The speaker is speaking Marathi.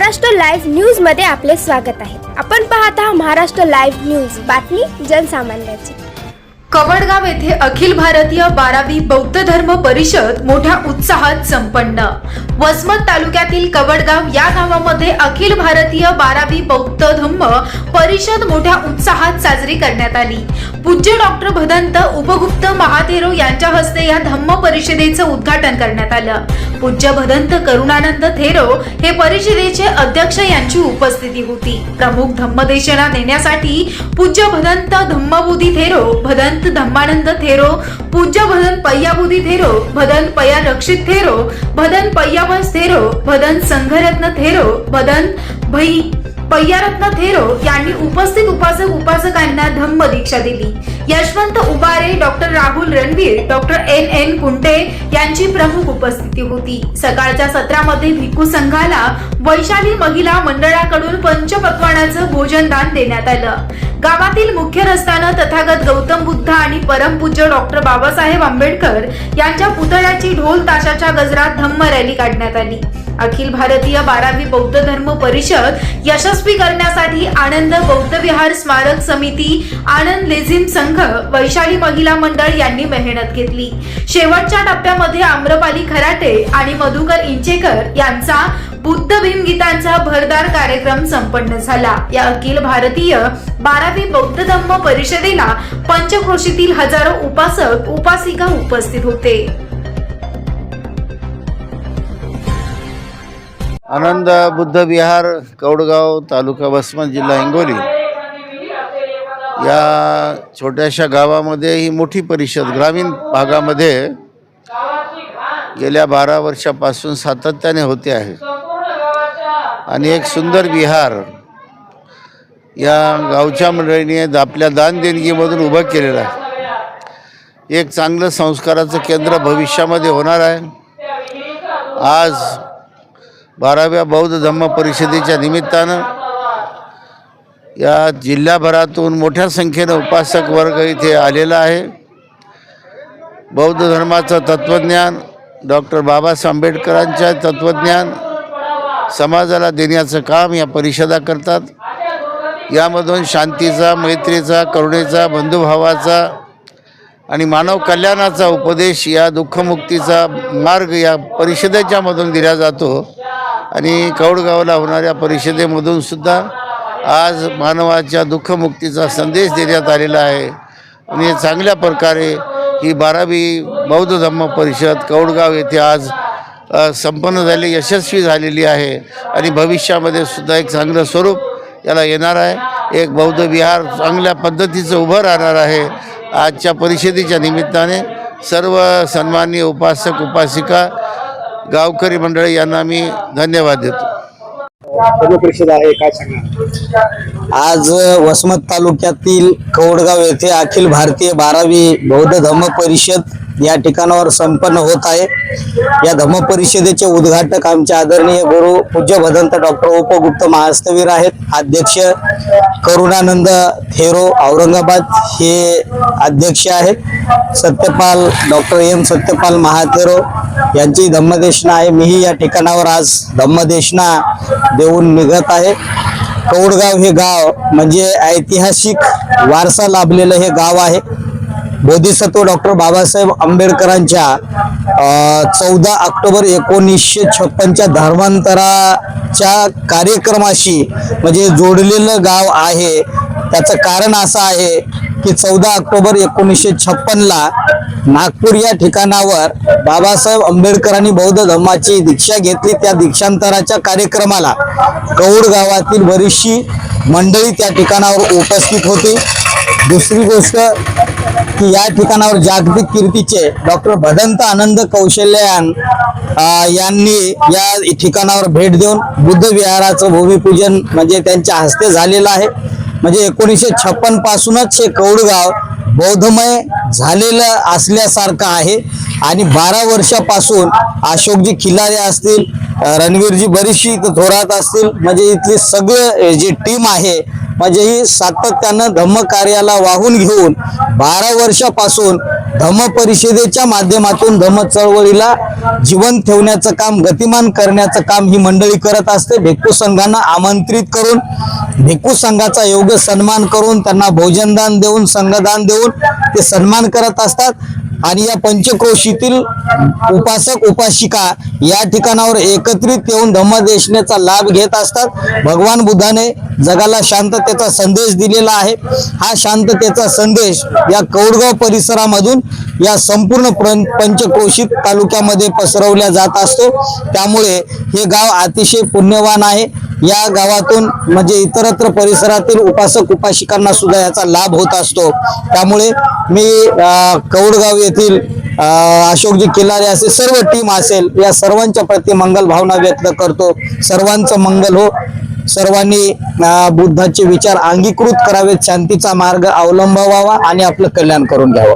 महाराष्ट्र लाईव्ह न्यूजमध्ये आपले स्वागत आहे. आपण पाहत आहात महाराष्ट्र लाईव्ह न्यूज. बातमी जनसामान्याची. कवडगाव येथे अखिल भारतीय बारावी बौद्ध धर्म परिषद मोठ्या उत्साहात संपन्न. वसमत तालुक्यातील कवडगाव या गावामध्ये अखिल भारतीय बारावी बौद्ध धम्म परिषद मोठ्या उत्साहात साजरी करण्यात आली. पूज्य डॉक्टर भदंत उपगुप्त महातेरो यांच्या हस्ते या धम्म परिषदेचं उद्घाटन करण्यात आलं. पूज्य भदंत करुणानंद थेरो हे परिषदेचे अध्यक्ष यांची उपस्थिती होती. प्रमुख धम्मदेशना देण्यासाठी पूज्य भदंत धम्मबुधी थेरो भदंत धम्मानंद थेरो पूज्य भदन पय्याबुधी थेरो भदन पया रक्षित थेरो भदन पय्यावस थेरो भदन संघरत्न थेरो भदन भई पय्यारत्न थेरो यांनी उपस्थित उपासक उपासकांना धम्म दीक्षा दिली. Yashwant Ubare doctor Ranveer doctor N N Kunte यांची प्रमुख उपस्थिती होती. सकाळच्या सत्रामध्ये भिक्खू संघाला वैशाली महिला मंडळाकडून पंचपक्वानाचं भोजनदान देण्यात आलं. गावातील मुख्य रस्त्यानं तथागत गौतम बुद्ध आणि परमपूज्य डॉक्टर बाबासाहेब आंबेडकर यांच्या पुतळ्याची ढोल ताशाच्या गजरात धम्म रॅली काढण्यात आली. अखिल भारतीय बारावी बौद्ध धर्म परिषद यशस्वी करण्यासाठी आनंद बौद्ध विहार स्मारक समिती आनंद लेझिम संघ वैशाली महिला मंडळ यांनी मेहनत घेतली. शेवटच्या टप्प्यामध्ये आम्रपाली खराटे आणि मधुकर इंचेकर यांचा बुद्ध भीमगीतांचा भरदार कार्यक्रम संपन्न झाला. या अखिल भारतीय बारावी बौद्ध धम्म परिषदेला पंचक्रोशीतील हजारो उपासक उपासिका उपस्थित होते. आनंद बुद्ध विहार कौडगाव तालुका वसमत जिल्हा हिंगोली. या छोट्याशा गावामध्ये ही मोठी परिषद ग्रामीण भागामध्ये गेल्या बारा वर्षापासून सातत्याने होते आहे. आणि एक सुंदर विहार या गावच्या मंडळीने आपल्या दान देणगीमधून उभं केलेलं आहे. एक चांगलं संस्काराचं केंद्र भविष्यामध्ये होणार आहे. आज बाराव्या बौद्ध धम्म परिषदेच्या निमित्तानं या जिल्ह्याभरातून मोठ्या संख्येनं उपासक वर्ग इथे आलेला आहे. बौद्ध धर्माचं तत्त्वज्ञान डॉक्टर बाबासाहेब आंबेडकरांच्या तत्त्वज्ञान समाजाला देण्याचं काम या परिषदा करतात. यामधून शांतीचा मैत्रीचा करुणेचा बंधुभावाचा आणि मानव कल्याणाचा उपदेश या दुःखमुक्तीचा मार्ग या परिषदेच्यामधून दिला जातो. आणि कौडगावला होणाऱ्या परिषदेमधून सुद्धा आज मानवाच्या दुःखमुक्तीचा संदेश देण्यात आलेला आहे. आणि चांगल्या प्रकारे ही बारावी बौद्ध धम्म परिषद कौडगाव येथे आज संपन्न झाली यशस्वी झालेली आहे. आणि भविष्यामध्ये सुद्धा एक चांगलं स्वरूप याला येणार आहे. एक बौद्ध विहार चांगल्या पद्धतीचं उभं राहणार आहे. आजच्या परिषदेच्या निमित्ताने सर्व सन्माननीय उपासक उपासिका गावकरी मंडळी यांना मी धन्यवाद देतो. परिषद आहे काय सांगणार? आज वसमत तालुक्यातील कौडगाव येथे अखिल भारतीय बारावी बौद्ध धम्म परिषद या ठिकाणावर संपन्न होत आहे. या धम्म परिषदेचे उद्घाटक आमचे आदरणीय गुरु पूज्य भदंत डॉक्टर उपगुप्त महास्तवीर आहेत. अध्यक्ष करुणानंद थेरो औरंगाबाद हे अध्यक्ष आहेत. सत्यपाल डॉक्टर एम सत्यपाल महाथेरो यांची धम्मदेशना आहे. मीही या ठिकाणावर आज धम्मदेशना देऊन निघत आहे. कौडगाव हे गाव म्हणजे ऐतिहासिक वारसा लाभलेलं हे गाव आहे. बोधिसत्व डॉक्टर बाबासाहेब आंबेडकरांच्या चौदा ऑक्टोबर एकोणीसशे छप्पनच्या धर्मांतराच्या कार्यक्रमाशी म्हणजे जोडलेलं गाव आहे. त्याचं कारण असं आहे की चौदा ऑक्टोबर एकोणीसशे छप्पनला नागपूर या ठिकाणावर बाबासाहेब आंबेडकरांनी बौद्ध धर्माची दीक्षा घेतली. त्या दीक्षांतराच्या कार्यक्रमाला गौड गावातील बरीचशी मंडळी त्या ठिकाणावर उपस्थित होती. दुसरी गोष्ट की या ठिकाणावर जागतिक कीर्तीचे डॉक्टर भदंत आनंद कौशल्यान यांनी या ठिकाणावर भेट देऊन बुद्ध विहाराचं भूमिपूजन म्हणजे त्यांच्या हस्ते झालेलं आहे. म्हणजे एकोणीसशे छप्पन पासूनच हे कौडगाव बौद्धमय झालेलं असल्यासारखं आहे. आणि बारा वर्षापासून अशोकजी खिलारे असतील रणवीरजी बरीचशी इथं थोरात असतील म्हणजे इथली सगळं जी टीम आहे म्हणजे ही सातत्यानं धम्म कार्याला वाहून घेऊन बारा वर्षापासून धम्म परिषदेच्या माध्यमातून धम्म चळवळीला जीवन ठेवण्याचं काम गतिमान करण्याचं काम ही मंडळी करत असते. भिक्खू संघांना आमंत्रित करून भिक्खू संघाचा योग्य सन्मान करून त्यांना भोजनदान देऊन संघदान देऊन ते सन्मान करत असतात. आणि या पंचक्रोशीतील उपासक उपासिका या ठिकाणावर एकत्रित येऊन धम्मदेशनेचा लाभ घेत असतात. भगवान बुद्धाने जगाला शांततेचा संदेश दिलेला आहे. हा शांततेचा संदेश या कौडगाव परिसरामधून या संपूर्ण प्र- पंचक्रोशीत तालुक्यामध्ये पसरवल्या जात असतो. त्यामुळे हे गाव अतिशय पुण्यवान आहे. या गावातून म्हणजे इतरत्र परिसरातील उपासक उपासिकांना सुद्धा याचा लाभ होत असतो. त्यामुळे मी कौडगाव येथील अशोकजी किल्लारे असे सर्व टीम असेल या सर्वांच्या प्रति मंगल भावना व्यक्त करतो. सर्वांचं मंगल हो. सर्वांनी बुद्धाचे विचार अंगीकृत करावेत शांतीचा मार्ग अवलंबावा आणि आपलं कल्याण करून घ्यावं.